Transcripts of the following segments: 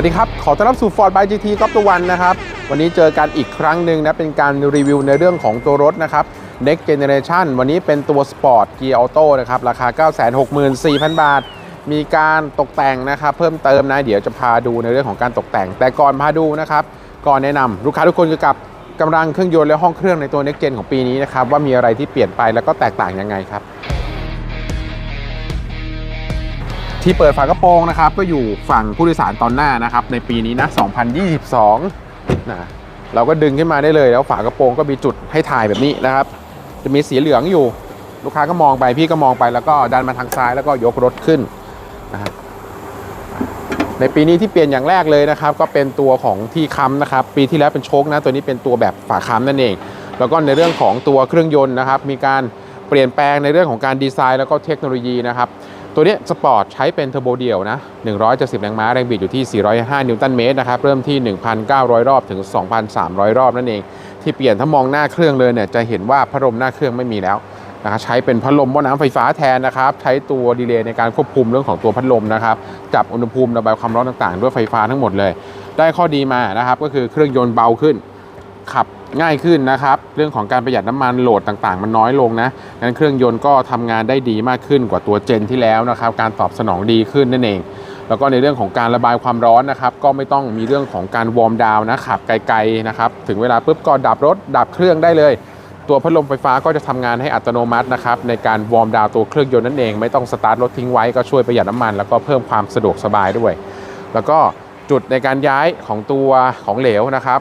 วัสดีครับ ขอต้อนรับสู่ Ford by GT ก๊อฟตะวันนะครับ วันนี้เจอกันอีกครั้งหนึ่งนะ เป็นการรีวิวในเรื่องของตัวรถนะครับ Next Generation วันนี้เป็นตัว Sport Gear Auto นะครับ ราคา 964,000 บาท มีการตกแต่งนะครับ เพิ่มเติมนะ เดี๋ยวจะพาดูในเรื่องของการตกแต่ง แต่ก่อนพาดูนะครับ ก่อนแนะนำลูกค้าทุกคนเกี่ยวกับกำลังเครื่องยนต์และห้องเครื่องในตัว Next Gen ของปีนี้นะครับว่ามีอะไรที่เปลี่ยนไปแล้วก็แตกต่างยังไงครับ ที่เปิดฝากระโปรงนะครับ ก็อยู่ฝั่งผู้โดยสารตอนหน้านะครับ ในปีนี้นะ 2022 นะ เราก็ดึงขึ้นมาได้เลย แล้วฝากระโปรงก็มีจุดให้ถ่ายแบบนี้นะครับ จะมีสีเหลืองอยู่ ลูกค้าก็มองไป พี่ก็มองไป แล้วก็ดันมาทางซ้ายแล้วก็ยกรถขึ้นนะครับในปีนี้ที่เปลี่ยนอย่างแรกเลยนะครับ ก็เป็นตัวของที่ค้ำนะครับ ปีที่แล้วเป็นโชคนะ ตัวนี้เป็นตัวแบบฝาค้ำนั่นเอง แล้วก็ในเรื่องของตัวเครื่องยนต์นะครับ มีการเปลี่ยนแปลงในเรื่องของการดีไซน์แล้วก็เทคโนโลยีนะครับ ตัวนี้สปอร์ตใช้เป็นเทอร์โบเดียวนะ170แรงม้าแรงบิดอยู่ที่ 405 นิวตันเมตรนะครับ เริ่มที่ 1,900 รอบถึง 2,300 รอบนั่นเอง ที่เปลี่ยนถ้ามองหน้าเครื่องเลยเนี่ยจะเห็นว่าพัดลมหน้าเครื่องไม่มีแล้วนะครับใช้เป็นพัดลมหม้อน้ำไฟฟ้าแทนนะครับ ใช้ตัวดีเลย์ในการควบคุมเรื่องของตัวพัดลมนะครับ จับอุณหภูมิระบายความร้อนต่างๆ ด้วยไฟฟ้าทั้งหมดเลย ได้ข้อดีมานะครับก็คือเครื่องยนต์เบาขึ้น ขับ ง่ายขึ้นนะครับ เรื่องของการประหยัดน้ำมันโหลดต่างๆ มันน้อยลงนะงั้นเครื่องยนต์ก็ทำงานได้ดีมากขึ้นกว่าตัวเจนที่แล้วนะครับ การตอบสนองดีขึ้นนั่นเอง แล้วก็ในเรื่องของการระบายความร้อนนะครับ ก็ไม่ต้องมีเรื่องของการวอร์มดาวน์นะขับไกลๆนะครับ ถึงเวลาปุ๊บก็ดับรถ ดับเครื่องได้เลย ตัวพัดลมไฟฟ้าก็จะทำงานให้อัตโนมัตินะครับในการวอร์มดาวน์ตัวเครื่องยนต์นั่นเอง ไม่ต้องสตาร์ทรถทิ้งไว้ก็ช่วยประหยัดน้ำมัน แล้วก็เพิ่มความสะดวกสบายด้วย แล้วก็จุดในการย้ายของตัวของเหลวนะครับ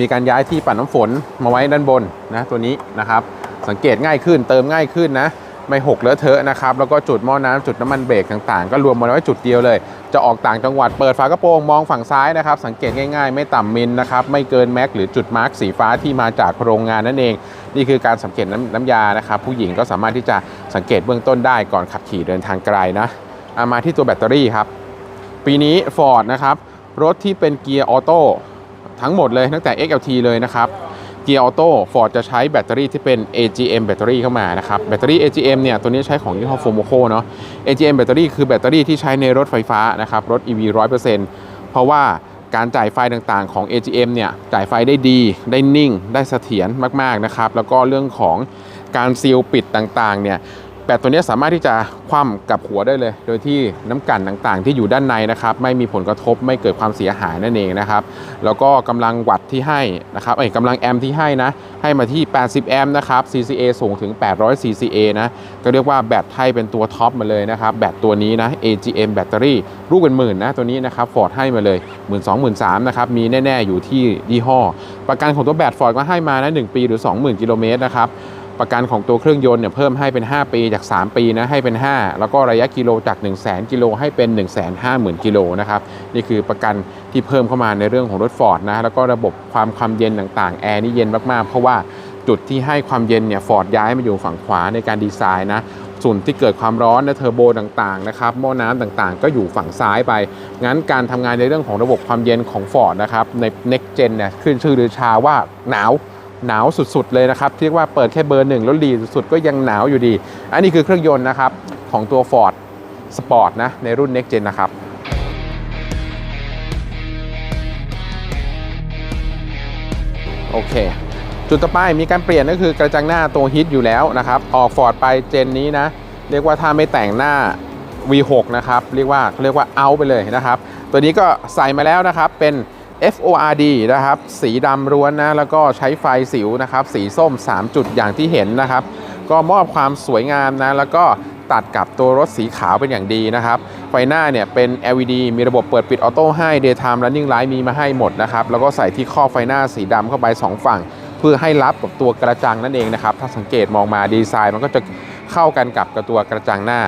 มีการย้ายที่ปั่นน้ำฝนมาไว้ด้านบนนะตัวนี้นะครับ สังเกตง่ายขึ้นเติมง่ายขึ้นนะไม่หกเลอะเทอะนะครับ แล้วก็จุดหม้อน้ำจุดน้ำมันเบรกต่างๆ ก็รวมมาไว้จุดเดียวเลย จะออกต่างจังหวัดเปิดฝากระโปรงมองฝั่งซ้ายนะครับ สังเกตง่ายๆ ไม่ต่ำมิลนะครับ ไม่เกินแม็กหรือจุดมาร์กสีฟ้าที่มาจากโรงงานนั่นเอง นี่คือการสังเกตน้ำน้ำยานะครับ ผู้หญิงก็สามารถที่จะสังเกตเบื้องต้นได้ก่อนขับขี่เดินทางไกลนะามาที่ตัวแบตเตอรี่ครับปีนี้ Ford นะครับรถที่เป็นเกียร์ออโต้ ทั้งหมดเลยตั้งแต่ XLT เลยนะครับเกียร์ออโต้ Ford จะใช้แบตเตอรี่ที่เป็น AGM แบตเตอรี่เข้ามานะครับ แบตเตอรี่ AGM เนี่ย ตัวนี้ใช้ของยี่ห้อ Fomoco เนาะ AGM แบตเตอรี่คือแบตเตอรี่ที่ใช้ในรถไฟฟ้านะครับ รถ EV 100%เพราะว่าการจ่ายไฟต่างๆของ AGM เนี่ย จ่ายไฟได้ดี ได้นิ่ง ได้เสถียรมากๆนะครับ แล้วก็เรื่องของการซีลปิดต่างๆ เนี่ย แบตตัวนี้สามารถที่จะคว่ำกับหัวได้เลย โดยที่น้ำกันต่างๆ ที่อยู่ด้านในนะครับ ไม่มีผลกระทบไม่เกิดความเสียหายนั่นเองนะครับ แล้วก็กำลังวัตต์ที่ให้นะครับเอ้ยกำลังแอมป์ที่ให้นะ ให้มาที่ 80 แอมป์นะครับ CCA สูงถึง 800 CCA นะ ก็เรียกว่าแบตให้เป็นตัวท็อปมาเลยนะครับ แบตตัวนี้นะ AGM แบตเตอรี่ลูกเป็นหมื่นนะ ตัวนี้นะครับฟอร์ดให้มาเลย1 2 0 0 0 3นะครับ มีแน่ ๆ อยู่ที่ยี่ห้อ ประกันของตัวแบตฟอร์ดก็ให้มานะ1ปีหรือ 20,000กิโลเมตรนะครับ ประกันของตัวเครื่องยนต์เนี่ยเพิ่มให้เป็น 5 ปีจาก 3 ปีนะให้เป็น 5 แล้วก็ระยะกิโลจาก 1 0 0 0 0 0กิโลให้เป็น 1 5 0 0 0 0กิโลนะครับนี่คือประกันที่เพิ่มเข้ามาในเรื่องของรถฟอร์ดนะแล้วก็ระบบความความเย็นต่างๆแอร์นี่เย็นมากๆ เพราะว่าจุดที่ให้ความเย็นเนี่ยฟอร์ดย้ายมาอยู่ฝั่งขวาในการดีไซน์นะส่วนที่เกิดความร้อนนะเทอร์โบต่างๆนะครับหม้อน้ำต่างๆ ก็อยู่ฝั่งซ้ายไป งั้นการทำงานในเรื่องของระบบความเย็นของ Ford นะครับใน Next Gen เนี่ยขึ้นชื่อหรือชาว่าหนาว หนาวสุดๆเลยนะครับเรียกว่าเปิดแค่เบอร์หนึ่งแล้วดีสุดๆก็ยังหนาวอยู่ดี อันนี้คือเครื่องยนต์นะครับของตัว Ford Sport นะในรุ่น Next Gen นะครับโอเค จุดต่อไปมีการเปลี่ยนก็คือกระจังหน้าตัวฮิตอยู่แล้วนะครับ ออก Ford ไปเจนนี้นะ เรียกว่าถ้าไม่แต่งหน้า V6 นะครับ เรียกว่าเขาเรียกว่าเอาไปเลยนะครับ ตัวนี้ก็ใส่มาแล้วนะครับ เป็น FORD นะครับ สีดำล้วนนะ แล้วก็ใช้ไฟสิวนะครับ สีส้ม 3 จุดอย่างที่เห็นนะครับ ก็มอบความสวยงามนะ แล้วก็ตัดกับตัวรถสีขาวเป็นอย่างดีนะครับ ไฟหน้าเนี่ยเป็น LED มีระบบเปิดปิดออโต้ให้ Daytime Running Light มีมาให้หมดนะครับ แล้วก็ใส่ที่ข้อไฟหน้าสีดำเข้าไป 2 ฝั่ง เพื่อให้รับกับตัวกระจังนั่นเองนะครับ ถ้าสังเกตมองมาดีไซน์มันก็จะเข้ากันกับกับตัวกระจังหน้า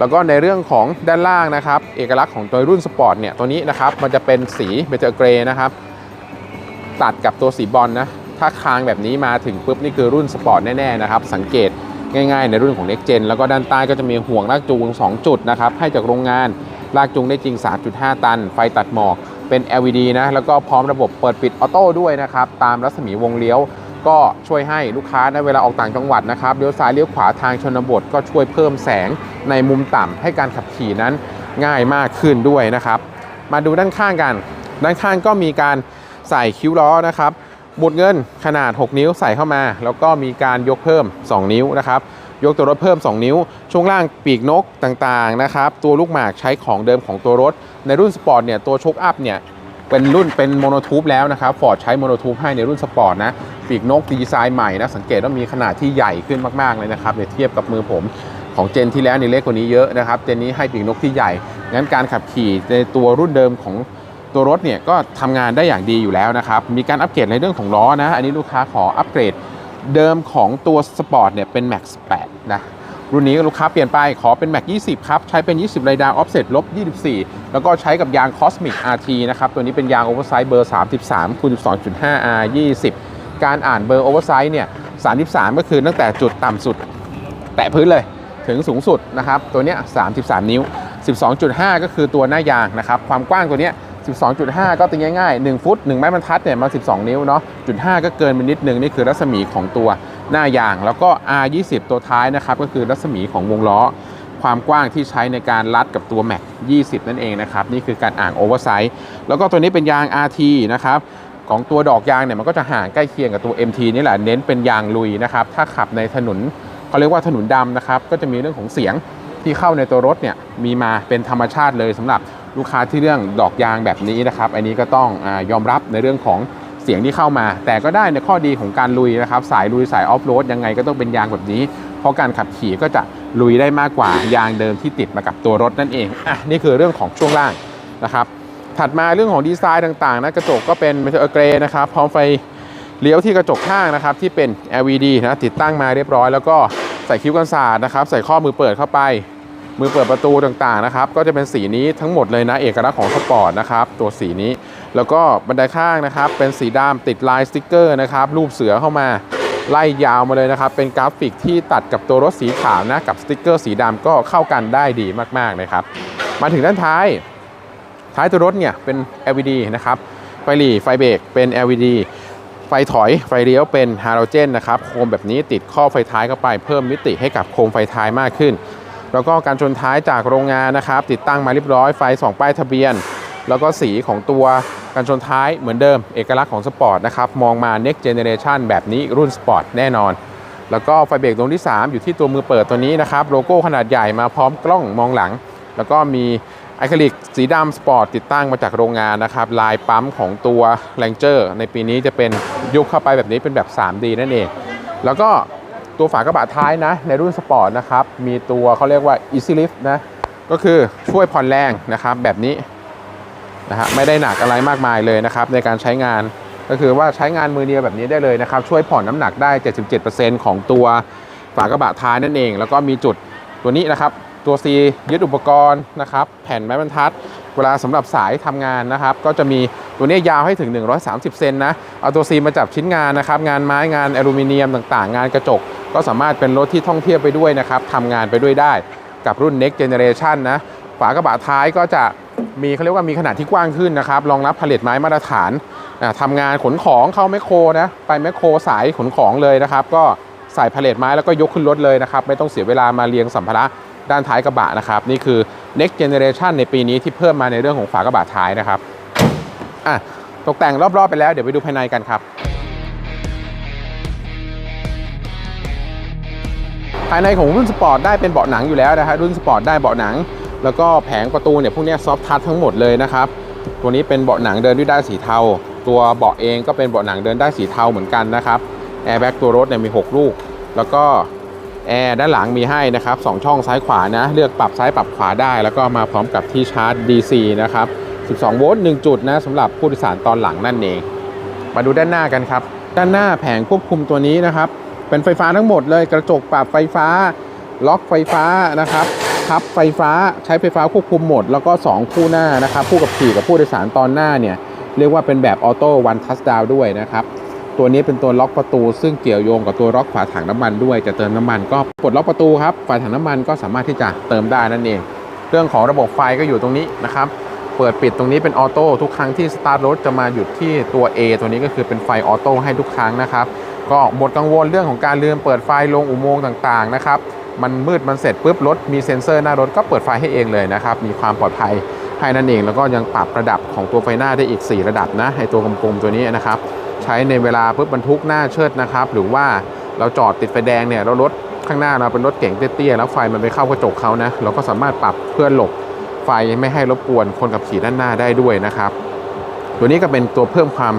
แล้วก็ในเรื่องของด้านล่างนะครับ เอกลักษณ์ของตัวรุ่นสปอร์ตเนี่ยตัวนี้นะครับมันจะเป็นสีเบเจอร์เกรย์นะครับ ตัดกับตัวสีบอลนะถ้าคางแบบนี้มาถึงปุ๊บนี่คือรุ่นสปอร์ตแน่ ๆ นะครับ สังเกตง่ายๆ ในรุ่นของ Next Gen แล้วก็ด้านใต้ก็จะมีห่วงลากจูง 2 จุดนะครับ ให้จากโรงงานลากจูงได้จริง 3.5 ตัน ไฟตัดหมอกเป็น LED นะ แล้วก็พร้อมระบบเปิดปิดออโต้ด้วยนะครับ ตามรัศมีวงเลี้ยว ก็ช่วยให้ลูกค้านะเวลาออกต่างจังหวัดนะครับเลี้ยวซ้ายเลี้ยวขวาทางชนบท ก็ช่วยเพิ่มแสงในมุมต่ำให้การขับขี่นั้นง่ายมากขึ้นด้วยนะครับ มาดูด้านข้างกัน ด้านข้างก็มีการใส่คิ้วล้อนะครับหมุดเงินขนาด 6 นิ้วใส่เข้ามา แล้วก็มีการยกเพิ่ม 2 นิ้วนะครับยกตัวรถเพิ่ม 2 นิ้ว ช่วงล่างปีกนกต่างๆนะครับ ตัวลูกหมากใช้ของเดิมของตัวรถ ในรุ่นสปอร์ตเนี่ยตัวโชคอัพเนี่ย เป็นรุ่นเป็นโมโนทูบแล้วนะครับฟอร์ดใช้โมโนทูบให้ในรุ่นสปอร์ตนะปีกนกดีไซน์ใหม่นะสังเกตว่ามีขนาดที่ใหญ่ขึ้นมากๆเลยนะครับในเทียบกับมือผมของเจนที่แล้วนี่เล็กกว่านี้เยอะนะครับเจนนี้ให้ปีกนกที่ใหญ่ งั้นการขับขี่ในตัวรุ่นเดิมของตัวรถเนี่ยก็ทำงานได้อย่างดีอยู่แล้วนะครับมีการอัปเกรดในเรื่องของล้อนะ อันนี้ลูกค้าขออัปเกรดเดิมของตัวสปอร์ตเนี่ยเป็น Max 8นะ รุ่นนี้ลูกค้าเปลี่ยนไปขอเป็น Mac 20 ครับ ใช้เป็น 20ไรดาร์ออฟเซ็ตลบ 24 แล้วก็ใช้กับยาง Cosmic RT นะครับ ตัวนี้เป็นยางโอเวอร์ไซส์เบอร์ 33คูณ12.5 R 20 การอ่านเบอร์โอเวอร์ไซส์เนี่ย 33 ก็คือตั้งแต่จุดต่ำสุด แตะพื้นเลยถึงสูงสุดนะครับ ตัวเนี้ย 33 นิ้ว 12.5 ก็คือตัวหน้ายางนะครับ ความกว้างตัวเนี้ย12.5 ก็ตีง่ายๆ 1 ฟุต 1 ไม้บรรทัดเนี่ยมา 12 นิ้วเนาะจุด5ก็เกินไปนิดนึง นี่คือรัศมีของตัว หน้ายาง แล้วก็ R20 ตัวท้ายนะครับก็คือรัศมีของวงล้อ ความกว้างที่ใช้ในการรัดกับตัว Mac 20 นั่นเองนะครับนี่คือการอ่างโอเวอร์ไซส์แล้วก็ตัวนี้เป็นยาง RT นะครับของตัวดอกยางเนี่ยมันก็จะห่างใกล้เคียงกับตัว MT นี่แหละเน้นเป็นยางลุยนะครับถ้าขับในถนนเขาเรียกว่าถนนดำนะครับก็จะมีเรื่องของเสียงที่เข้าในตัวรถเนี่ยมีมาเป็นธรรมชาติเลยสำหรับลูกค้าที่เรื่องดอกยางแบบนี้นะครับ อันนี้ก็ต้องอยอมรับในเรื่องของ เสียงที่เข้ามา แต่ก็ได้ในข้อดีของการลุยนะครับสายลุยสายออฟโรดยังไงก็ต้องเป็นยางแบบนี้ เพราะการขับขี่ก็จะลุยได้มากกว่ายางเดิมที่ติดมากับตัวรถนั่นเองอะนี่คือเรื่องของช่วงล่างนะครับถัดมาเรื่องของดีไซน์ต่างๆนะกระจกก็เป็นเมทัลเกรนะครับพร้อมไฟเลี้ยวที่กระจกข้างนะครับที่เป็น LED นะติดตั้งมาเรียบร้อย แล้วก็ใส่คิ้วกันศาสตร์นะครับใส่ข้อมือเปิดเข้าไป มือเปิดประตูต่างๆนะครับ ก็จะเป็นสีนี้ทั้งหมดเลยนะเอกลักษณ์ของสปอร์ตนะครับ ตัวสีนี้ แล้วก็บันไดข้างนะครับ เป็นสีดำติดลายสติกเกอร์นะครับ รูปเสือเข้ามาไล่ยาวมาเลยนะครับ เป็นกราฟิกที่ตัดกับตัวรถสีขาวนะกับสติกเกอร์สีดำก็เข้ากันได้ดีมากๆนะครับ มาถึงด้านท้าย ท้ายตัวรถเนี่ยเป็น LED นะครับไฟหลีไฟเบรกเป็น LED ไฟถอยไฟเลี้ยวเป็นฮาโลเจนนะครับโคมแบบนี้ติดข้อไฟท้ายเข้าไปเพิ่มมิติให้กับโคมไฟท้ายมากขึ้น แล้วก็การชนท้ายจากโรงงานนะครับ ติดตั้งมาเรียบร้อยไฟสองป้ายทะเบียน แล้วก็สีของตัวการชนท้ายเหมือนเดิม เอกลักษณ์ของสปอร์ตนะครับ มองมา next generation แบบนี้รุ่นสปอร์ตแน่นอน แล้วก็ไฟเบรกตรงที่ 3 อยู่ที่ตัวมือเปิดตัวนี้นะครับ โลโก้ขนาดใหญ่มาพร้อมกล้องมองหลัง แล้วก็มีไอคลิกสีดำสปอร์ตติดตั้งมาจากโรงงานนะครับ ลายปั๊มของตัว Ranger ในปีนี้จะเป็นยุคเข้าไปแบบนี้เป็นแบบ 3D นั่นเอง แล้วก็ ตัวฝากระบะท้ายนะ ในรุ่นสปอร์ตนะครับ มีตัวเขาเรียกว่า Easy Lift นะ ก็คือช่วยผ่อนแรงนะครับ แบบนี้นะฮะไม่ได้หนักอะไรมากมายเลยนะครับ ในการใช้งานก็คือว่าใช้งานมือเดียวแบบนี้ได้เลยนะครับ ช่วยผ่อนน้ำหนักได้ 77%ของตัวฝากระบะท้ายนั่นเอง แล้วก็มีจุดตัวนี้นะครับ ตัว C ยึดอุปกรณ์นะครับ แผ่นไม้บรรทัด เวลาสำหรับสายทำงานนะครับ ก็จะมีตัวนี้ยาวให้ถึง 130 เซนนะ เอาตัว C มาจับชิ้นงานนะครับ งานไม้งานอลูมิเนียมต่างๆ งานกระจก ก็สามารถเป็นรถที่ท่องเที่ยวไปด้วยนะครับทำงานไปด้วยได้กับรุ่น next generation นะฝากระบะท้ายก็จะมีเขาเรียกว่ามีขนาดที่กว้างขึ้นนะครับรองรับผลิตไม้มาตรฐานทำงานขนของเข้าแมคโครนะไปแมคโครสายขนของเลยนะครับ ก็ใส่ผลิตไม้แล้วก็ยกขึ้นรถเลยนะครับ ไม่ต้องเสียเวลามาเรียงสัมภาระด้านท้ายกระบะนะครับ นี่คือ next generation ในปีนี้ที่เพิ่มมาในเรื่องของฝากระบะท้ายนะครับอะตกแต่งรอบๆไปแล้วเดี๋ยวไปดูภายในกันครับ ภายในของรุ่นสปอร์ตได้เป็นเบาะหนังอยู่แล้วนะฮะรุ่นสปอร์ตได้เบาะหนัง แล้วก็แผงประตูเนี่ยพวกนี้ซอฟทัชทั้งหมดเลยนะครับตัวนี้เป็นเบาะหนังเดินด้วยด้านสีเทา ตัวเบาะเองก็เป็นเบาะหนังเดินได้สีเทาเหมือนกันนะครับแอร์แบ็กตัวรถเนี่ยมี 6 ลูก แล้วก็แอร์ด้านหลังมีให้นะครับสองช่องซ้ายขวานะ เลือกปรับซ้ายปรับขวาได้ แล้วก็มาพร้อมกับที่ชาร์จ DC นะครับ 12 โวลต์1จุดนะสำหรับผู้โดยสารตอนหลังนั่นเอง มาดูด้านหน้ากันครับ ด้านหน้าแผงควบคุมตัวนี้นะครับ เป็นไฟฟ้าทั้งหมดเลยกระจกปรับไฟฟ้า ล็อกไฟฟ้านะครับพับไฟฟ้าใช้ไฟฟ้าควบคุมหมด แล้วก็ 2 คู่หน้านะครับผู้กับขี่กับผู้โดยสารตอนหน้าเนี่ยเรียกว่าเป็นแบบออโต้วันทัชดาวด้วยนะครับตัวนี้เป็นตัวล็อกประตู ซึ่งเกี่ยวโยงกับตัวล็อกฝาถังน้ำมันด้วยจะเติมน้ำมันก็กดล็อกประตูครับฝาถังน้ำมันก็สามารถที่จะเติมได้นั่นเอง เรื่องของระบบไฟก็อยู่ตรงนี้นะครับเปิดปิดตรงนี้เป็นออโต้ทุกครั้งที่สตาร์ทรถจะมาหยุดที่ตัว A ตัวนี้ก็คือเป็นไฟออโต้ให้ทุกครั้งนะครับ ก็หมดกังวลเรื่องของการลืมเปิดไฟลงอุโมงค์ต่างๆนะครับมันมืดมันเสร็จปุ๊บรถมีเซ็นเซอร์หน้ารถก็เปิดไฟให้เองเลยนะครับมีความปลอดภัยให้นั่นเองแล้วก็ยังปรับระดับของตัวไฟหน้าได้อีก 4 ระดับนะในตัวกลมๆตัวนี้นะครับใช้ในเวลาปุ๊บบรรทุกหน้าเชิดนะครับหรือว่าเราจอดติดไฟแดงเนี่ยเรารถข้างหน้าเราเป็นรถเก๋งเตี้ยๆแล้วไฟมันไปเข้ากระจกเขานะเราก็สามารถปรับเพื่อหลบไฟไม่ให้รบกวนคนขับขี่ด้านหน้าได้ด้วยนะครับ ตัวนี้ก็เป็นตัวเพิ่มความ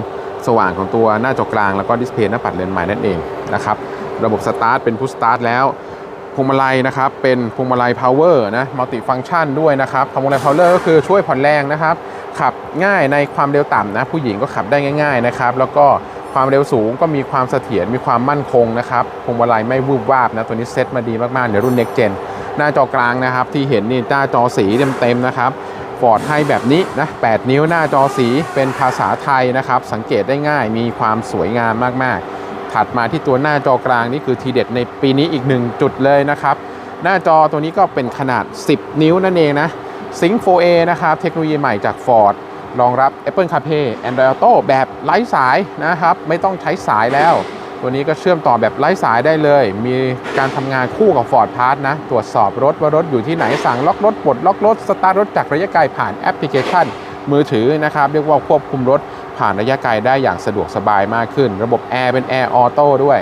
สว่างของตัวหน้าจอกลาง แล้วก็ดิสเพย์หน้าปัดเลนส์ใหม่นั่นเองนะครับระบบสตาร์ทเป็นพุชสตาร์ทแล้วพวงมาลัยนะครับเป็นพวงมาลัยพาวเวอร์นะมัลติฟังชันด้วยนะครับพวงมาลัยพาวเวอร์ก็คือช่วยผ่อนแรงนะครับ ขับง่ายในความเร็วต่ำนะ ผู้หญิงก็ขับได้ง่าย ๆนะครับ แล้วก็ความเร็วสูงก็มีความเสถียรมีความมั่นคงนะครับพวงมาลัยไม่วูบวาบนะตัวนี้เซ็ตมาดีมากๆในรุ่น Next Gen หน้าจอกลางนะครับที่เห็นนี่หน้าจอสีเต็มๆนะครับ ฟอร์ดให้แบบนี้นะ 8 นิ้วหน้าจอสีเป็นภาษาไทยนะครับ สังเกตได้ง่ายมีความสวยงามมากๆ ถัดมาที่ตัวหน้าจอกลางนี่คือทีเด็ดในปีนี้อีกหนึ่งจุดเลยนะครับ หน้าจอตัวนี้ก็เป็นขนาด 10 นิ้วนั่นเองนะ Sync 4A นะครับ เทคโนโลยีใหม่จาก Ford รองรับ Apple CarPlay Android Auto แบบไร้สายนะครับ ไม่ต้องใช้สายแล้ว ตัวนี้ก็เชื่อมต่อแบบไร้สายได้เลย มีการทำงานคู่กับ Ford Pass นะ ตรวจสอบรถว่ารถอยู่ที่ไหน สั่งล็อกรถปลดล็อกรถ สตาร์ทรถจากระยะไกลผ่านแอปพลิเคชัน มือถือนะครับ เรียกว่าควบคุมรถผ่านระยะไกลได้อย่างสะดวกสบายมากขึ้น ระบบแอร์เป็นแอร์ออโต้ด้วย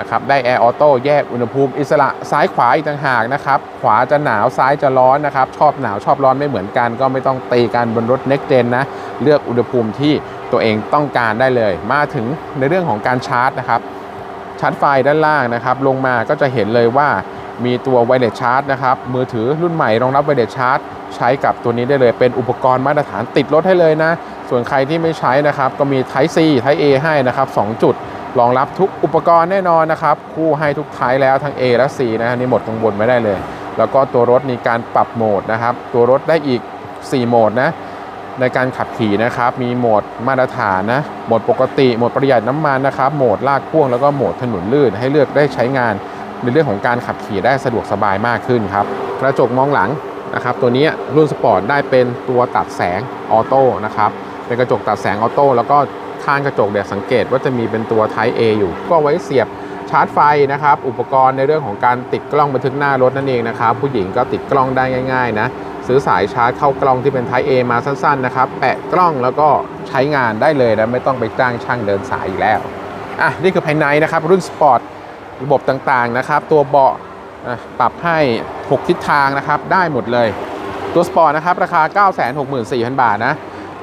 นะครับ ได้แอร์ออโต้แยกอุณหภูมิอิสระซ้ายขวาอีกต่างหากนะครับ ขวาจะหนาวซ้ายจะร้อนนะครับ ชอบหนาวชอบร้อนไม่เหมือนกันก็ไม่ต้องตีกันบนรถ Next Gen นะ เลือกอุณหภูมิที่ตัวเองต้องการได้เลย มาถึงในเรื่องของการชาร์จนะครับ ชาร์จไฟด้านล่างนะครับ ลงมาก็จะเห็นเลยว่ามีตัวไวเลสชาร์จนะครับ มือถือรุ่นใหม่รองรับไวเลสชาร์จใช้กับตัวนี้ได้เลยเป็นอุปกรณ์มาตรฐานติดรถให้เลยนะ ส่วนใครที่ไม่ใช้นะครับ ก็มี Type C Type A ให้นะครับ 2 จุดรองรับทุกอุปกรณ์แน่นอนนะครับ คู่ให้ทุกไทป์แล้วทั้ง A และ C นะฮะนี่หมดกังวลไม่ได้เลย แล้วก็ตัวรถมีการปรับโหมดนะครับ ตัวรถได้อีก 4 โหมดนะ ในการขับขี่นะครับ มีโหมดมาตรฐานนะ โหมดปกติ โหมดประหยัดน้ำมันนะครับ โหมดลากพ่วง แล้วก็โหมดถนนลื่น ให้เลือกได้ใช้งานในเรื่องของการขับขี่ได้สะดวกสบายมากขึ้นครับ กระจกมองหลังนะครับ ตัวนี้รุ่นสปอร์ตได้เป็นตัวตัดแสงออโต้นะครับ เป็นกระจกตัดแสงออโต้ แล้วก็ข้างกระจกเนี่ยวสังเกตว่าจะมีเป็นตัว Type A อยู่ ก็ไว้เสียบชาร์จไฟนะครับ อุปกรณ์ในเรื่องของการติดกล้องบันทึกหน้ารถนั่นเองนะครับ ผู้หญิงก็ติดกล้องได้ง่าย ๆ นะ ซื้อสายชาร์จเข้ากล้องที่เป็น Type A มาสั้นๆนะครับ แปะกล้องแล้วก็ใช้งานได้เลยนะไม่ต้องไปจ้างช่างเดินสายอีกแล้ว อะ นี่คือภายในนะครับ รุ่นสปอร์ตระบบต่างๆนะครับ ตัวเบาะปรับให้ 6 ทิศทางนะครับ ได้หมดเลย ตัวสปอร์ตนะครับ ราคา 964,000 บาทนะ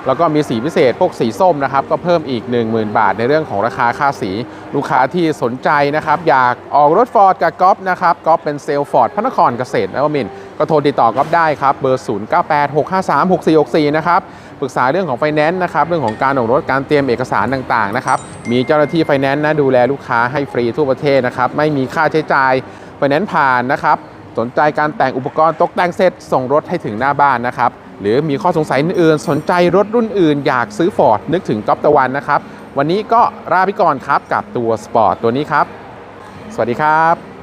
แล้วก็มีสีพิเศษพวกสีส้มนะครับ ก็เพิ่มอีก 10,000 บาท ในเรื่องของราคาค่าสีลูกค้าที่สนใจนะครับ อยากออกรถฟอร์ดกับก๊อฟนะครับก๊อฟเป็นเซลล์ฟอร์ดพระนครเกษตรนวมินทร์ ก็โทรติดต่อก๊อฟได้ครับ เบอร์ 0986536464 นะครับ ปรึกษาเรื่องของไฟแนนซ์นะครับ เรื่องของการออกรถ การเตรียมเอกสารต่างๆ นะครับ มีเจ้าหน้าที่ไฟแนนซ์นะดูแลลูกค้าให้ฟรีทั่วประเทศนะครับ ไม่มีค่าใช้จ่าย ไฟแนนซ์ผ่านนะครับ สนใจการแต่งอุปกรณ์ตกแต่งเสร็จ ส่งรถให้ถึงหน้าบ้านนะครับ หรือมีข้อสงสัยอื่นๆ สนใจรถรุ่นอื่น อยากซื้อฟอร์ดนึกถึงก๊อฟตะวันนะครับ วันนี้ก็ลาไปก่อนครับกับตัวสปอร์ตตัวนี้ครับ สวัสดีครับ